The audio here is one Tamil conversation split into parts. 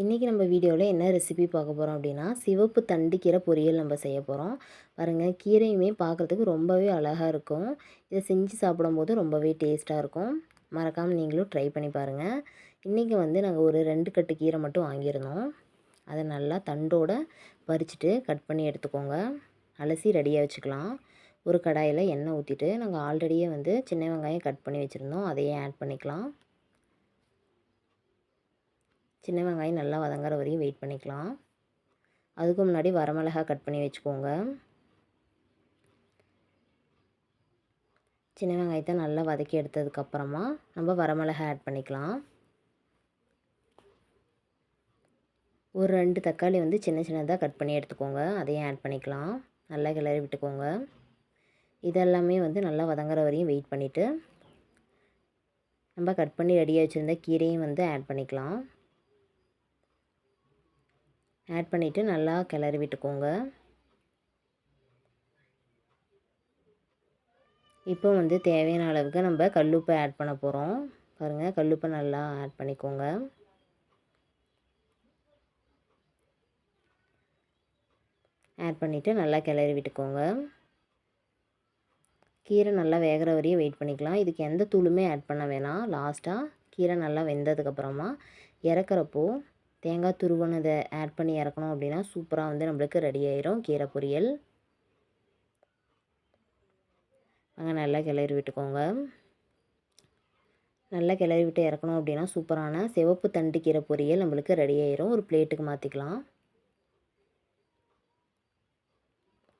இன்றைக்கி நம்ம வீடியோவில் என்ன ரெசிபி பார்க்க போகிறோம் அப்படின்னா சிவப்பு தண்டு கீரை பொரியல் நம்ம செய்ய போகிறோம் பாருங்கள் கீரையுமே பார்க்குறதுக்கு ரொம்பவே அழகாக இருக்கும். இதை செஞ்சு சாப்பிடும்போது ரொம்பவே டேஸ்ட்டாக இருக்கும். மறக்காமல் நீங்களும் ட்ரை பண்ணி பாருங்கள் இன்றைக்கி வந்து நாங்கள் ஒரு ரெண்டு கட்டு கீரை மட்டும் வாங்கியிருந்தோம். அதை நல்லா தண்டோடு பறிச்சுட்டு கட் பண்ணி எடுத்துக்கோங்க. அலசி ரெடியாக வச்சுக்கலாம். ஒரு கடாயில் எண்ணெய் ஊற்றிட்டு நாங்கள் ஆல்ரெடியே வந்து சின்ன வெங்காயம் கட் பண்ணி வச்சுருந்தோம். அதையே ஆட் பண்ணிக்கலாம். சின்ன வெங்காயம் நல்லா வதங்குற வரையும் வெயிட் பண்ணிக்கலாம். அதுக்கு முன்னாடி வரமிளகா கட் பண்ணி வச்சுக்கோங்க. சின்ன வெங்காயத்தை நல்லா வதக்கி எடுத்ததுக்கப்புறமா நம்ம வரமிளகா ஆட் பண்ணிக்கலாம். ஒரு ரெண்டு தக்காளி வந்து சின்ன சின்னதாக கட் பண்ணி எடுத்துக்கோங்க. அதையும் ஆட் பண்ணிக்கலாம். நல்லா கிளறி விட்டுக்கோங்க. இதெல்லாமே வந்து நல்லா வதங்குற வரையும் வெயிட் பண்ணிவிட்டு நம்ம கட் பண்ணி ரெடியாக வச்சுருந்த கீரையும் வந்து ஆட் பண்ணிக்கலாம். ஆட் பண்ணிவிட்டு நல்லா கிளறி விட்டுக்கோங்க. இப்போ வந்து தேவையான அளவுக்கு நம்ம கல்லுப்பை ஆட் பண்ண போகிறோம் பாருங்கள் கல்லுப்பை நல்லா ஆட் பண்ணிக்கோங்க. ஆட் பண்ணிவிட்டு நல்லா கிளறி விட்டுக்கோங்க. கீரை நல்லா வேகிற வரையும் வெயிட் பண்ணிக்கலாம். இதுக்கு எந்த தூளுமே ஆட் பண்ண வேணாம். லாஸ்ட்டாக கீரை நல்லா வெந்ததுக்கப்புறமா இறக்குறப்போ தேங்காய் துருவனதை ஆட் பண்ணி இறக்கணும் அப்படின்னா சூப்பராக வந்து நம்மளுக்கு ரெடி ஆயிரும். கீரை பொரியல். அங்கே நல்லா கிளறி விட்டுக்கோங்க. நல்லா கிளறி விட்டு இறக்கணும் அப்படின்னா சூப்பரான சிவப்பு தண்டு கீரை பொரியல் நம்மளுக்கு ரெடி ஆயிரும். ஒரு பிளேட்டுக்கு மாற்றிக்கலாம்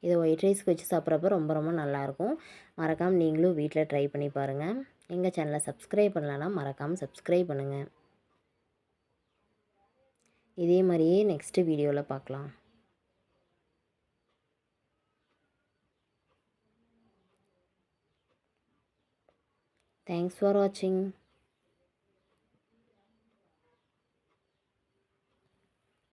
இதை ஒயிட் ரைஸ்க்கு வச்சு சாப்பிட்றப்ப ரொம்ப ரொம்ப நல்லாயிருக்கும். மறக்காமல் நீங்களும் வீட்டில் ட்ரை பண்ணி பாருங்கள் எங்கள் சேனலை சப்ஸ்கிரைப் பண்ணலன்னா மறக்காமல் சப்ஸ்கிரைப் பண்ணுங்கள் இதே மாதிரியே நெக்ஸ்ட்டு வீடியோவில் பார்க்கலாம். தேங்க்ஸ் ஃபார் வாட்சிங்